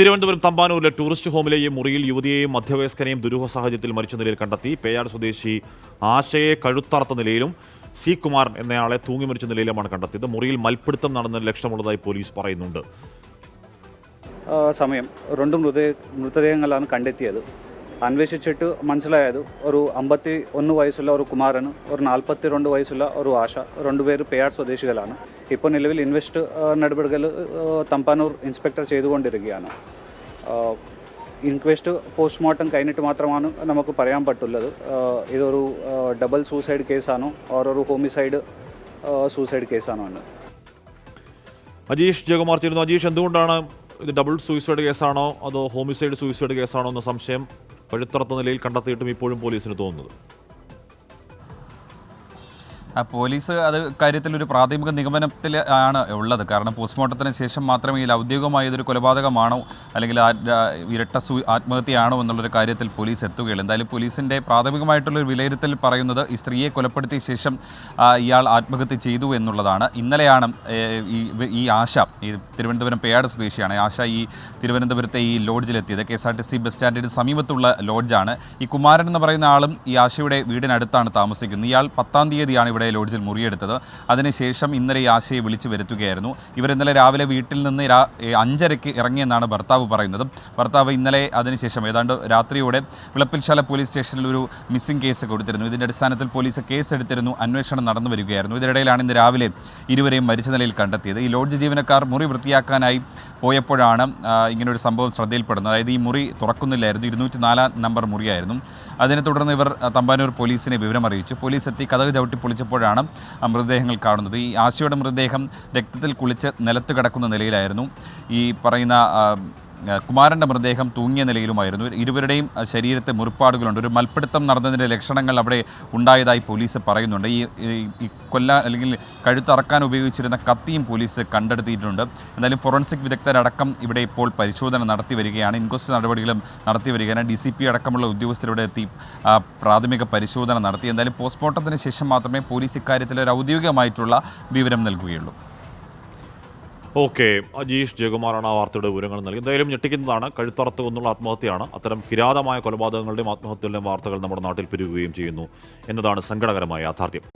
Thiruvananthapuram തമ്പാനൂരിലെ tourist ഹോമിലെയും മുറിയിൽ യുവതിയെയും മധ്യവയസ്കനെയും ദുരൂഹ സാഹചര്യത്തിൽ മരിച്ച നിലയിൽ കണ്ടെത്തി പേയാർ സ്വദേശി ആശയെ കഴുത്തറത്ത നിലയിലും സി കുമാരൻ എന്നയാളെ തൂങ്ങി മരിച്ച നിലയിലുമാണ് കണ്ടെത്തിയത്. മുറിയിൽ മൽപ്പിടുത്തം നടന്ന ലക്ഷ്യമുള്ളതായി പോലീസ് പറയുന്നുണ്ട്. സമയം. രണ്ട് മൃത മൃതദേഹങ്ങളാണ് കണ്ടെത്തിയത്. അന്വേഷിച്ചിട്ട് മനസ്സിലായത് ഒരു അമ്പത്തി ഒന്ന് വയസ്സുള്ള ഒരു കുമാരന് ഒരു നാൽപ്പത്തി രണ്ട് വയസ്സുള്ള ഒരു ആശ രണ്ടുപേര് പേയാട് സ്വദേശികളാണ്. ഇപ്പോൾ നിലവിൽ ഇൻവെസ്റ്റ് നടപടികൾ തമ്പാനൂർ ഇൻസ്പെക്ടർ ചെയ്തുകൊണ്ടിരിക്കുകയാണ്. ഇൻക്വസ്റ്റ് പോസ്റ്റ്മോർട്ടം കഴിഞ്ഞിട്ട് മാത്രമാണ് നമുക്ക് പറയാൻ പറ്റുള്ളത്. ഇതൊരു ഡബിൾ സൂസൈഡ് കേസാണോ ഓർ ഹോമിസൈഡ് സൂസൈഡ് കേസാണോ എന്ന്. അജീഷ് ജയകുമാർ ചേരുന്നു. അജീഷ് എന്തുകൊണ്ടാണ് ഇത് ഡബിൾ സൂയിസൈഡ് കേസാണോ അതോ ഹോമിസൈഡ് സൂയിസൈഡ് കേസാണോ എന്ന സംശയം കഴുത്തറത്ത നിലയിൽ കണ്ടെത്തിയിട്ടും ഇപ്പോഴും പോലീസിന് തോന്നുന്നത്. പോലീസ് അത് കാര്യത്തിൽ ഒരു പ്രാഥമിക നിഗമനത്തിൽ ആണ് ഉള്ളത്. കാരണം പോസ്റ്റ്മോർട്ടത്തിന് ശേഷം മാത്രമേ ഇതിൽ ഔദ്യോഗികമായി ഇതൊരു കൊലപാതകമാണോ അല്ലെങ്കിൽ ഇരട്ട സു ആത്മഹത്യയാണോ എന്നുള്ളൊരു കാര്യത്തിൽ പോലീസ് എത്തുകയുള്ളൂ. എന്തായാലും പോലീസിന്റെ പ്രാഥമികമായിട്ടുള്ളൊരു വിലയിരുത്തൽ പറയുന്നത് ഈ സ്ത്രീയെ കൊലപ്പെടുത്തിയ ശേഷം ഇയാൾ ആത്മഹത്യ ചെയ്തു എന്നുള്ളതാണ്. ഇന്നലെയാണ് ഈ ആശ ഈ തിരുവനന്തപുരം പേയാട് സ്വദേശിയാണ് ആശ ഈ തിരുവനന്തപുരത്തെ ഈ ലോഡ്ജിലെത്തിയത്. K S R T C bus സ്റ്റാൻഡിന് സമീപത്തുള്ള ലോഡ്ജാണ്. ഈ കുമാരൻ എന്ന് പറയുന്ന ആളും ഈ ആശയുടെ വീടിനടുത്താണ് താമസിക്കുന്നത്. ഇയാൾ പത്താം തീയതിയാണ് ഇവിടെ ലോഡ്ജിൽ മുറിയെടുത്തത്. അതിനുശേഷം ഇന്നലെ ഈ ആശയെ വിളിച്ചു വരുത്തുകയായിരുന്നു. ഇവർ ഇന്നലെ രാവിലെ വീട്ടിൽ നിന്ന് അഞ്ചരയ്ക്ക് ഇറങ്ങിയെന്നാണ് ഭർത്താവ് പറയുന്നത്. ഭർത്താവ് ഇന്നലെ അതിനുശേഷം ഏതാണ്ട് രാത്രിയോടെ വിളപ്പിൽശാല പോലീസ് സ്റ്റേഷനിൽ ഒരു മിസ്സിംഗ് കേസ് കൊടുത്തിരുന്നു. ഇതിന്റെ അടിസ്ഥാനത്തിൽ പോലീസ് കേസ് എടുത്തിരുന്നു അന്വേഷണം നടന്നു വരികയായിരുന്നു. ഇതിനിടയിലാണ് ഇന്ന് രാവിലെ ഇരുവരെയും മരിച്ച നിലയിൽ കണ്ടെത്തിയത്. ഈ ലോഡ്ജ് ജീവനക്കാർ മുറി വൃത്തിയാക്കാനായി പോയപ്പോഴാണ് ഇങ്ങനൊരു സംഭവം ശ്രദ്ധയിൽപ്പെടുന്നത്. അതായത് ഈ മുറി തുറക്കുന്നില്ലായിരുന്നു. ഇരുന്നൂറ്റി നാലാം നമ്പർ മുറിയായിരുന്നു. അതിനെ തുടർന്ന് ഇവർ തമ്പാനൂർ പോലീസിനെ വിവരം അറിയിച്ചു പോലീസ് എത്തി കഥക് ചവിട്ടി പൊളിച്ചപ്പോഴാണ് ആ മൃതദേഹങ്ങൾ കാണുന്നത്. ഈ ആശയുടെ മൃതദേഹം രക്തത്തിൽ കുളിച്ച് നിലത്ത് കിടക്കുന്ന നിലയിലായിരുന്നു. ഈ പറയുന്ന കുമാരന്റെ മൃതദേഹം തൂങ്ങിയ നിലയിലുമായിരുന്നു. ഇരുവരുടെയും ശരീരത്തെ മുറിപ്പാടുകളുണ്ട്. ഒരു മൽപ്പിടുത്തം നടന്നതിന്റെ ലക്ഷണങ്ങൾ അവിടെ ഉണ്ടായതായി പോലീസ് പറയുന്നുണ്ട്. ഈ ഈ- കൊല്ല അല്ലെങ്കിൽ കഴുത്തറക്കാൻ ഉപയോഗിച്ചിരുന്ന കത്തിയും പോലീസ് കണ്ടെടുത്തിയിട്ടുണ്ട് എന്തായാലും ഫോറൻസിക് വിദഗ്ധരടക്കം ഇവിടെ ഇപ്പോൾ പരിശോധന നടത്തി വരികയാണ്. ഇൻക്വസ്റ്റ് നടപടികളും നടത്തി വരികയാണ്. ഡി സി പി അടക്കമുള്ള ഉദ്യോഗസ്ഥരുടെ എത്തി പ്രാഥമിക പരിശോധന നടത്തി. എന്തായാലും പോസ്റ്റ്മോർട്ടത്തിന് ശേഷം മാത്രമേ പോലീസ് ഇക്കാര്യത്തിൽ ഒരു ഔദ്യോഗികമായിട്ടുള്ള വിവരം നൽകുകയുള്ളൂ. ഓക്കെ അജീഷ് ജയകുമാറാണ് ആ വാർത്തയുടെ വിവരങ്ങൾ നൽകി. എന്തായാലും ഞെട്ടിക്കുന്നതാണ്. കഴുത്തറത്ത് കൊന്നുള്ള ആത്മഹത്യയാണ്. അത്തരം കിരാതമായ കൊലപാതകങ്ങളുടെയും ആത്മഹത്യകളുടെയും വാർത്തകൾ നമ്മുടെ നാട്ടിൽ പെരുകുകയും ചെയ്യുന്നു എന്നതാണ് സങ്കടകരമായ യാഥാർത്ഥ്യം.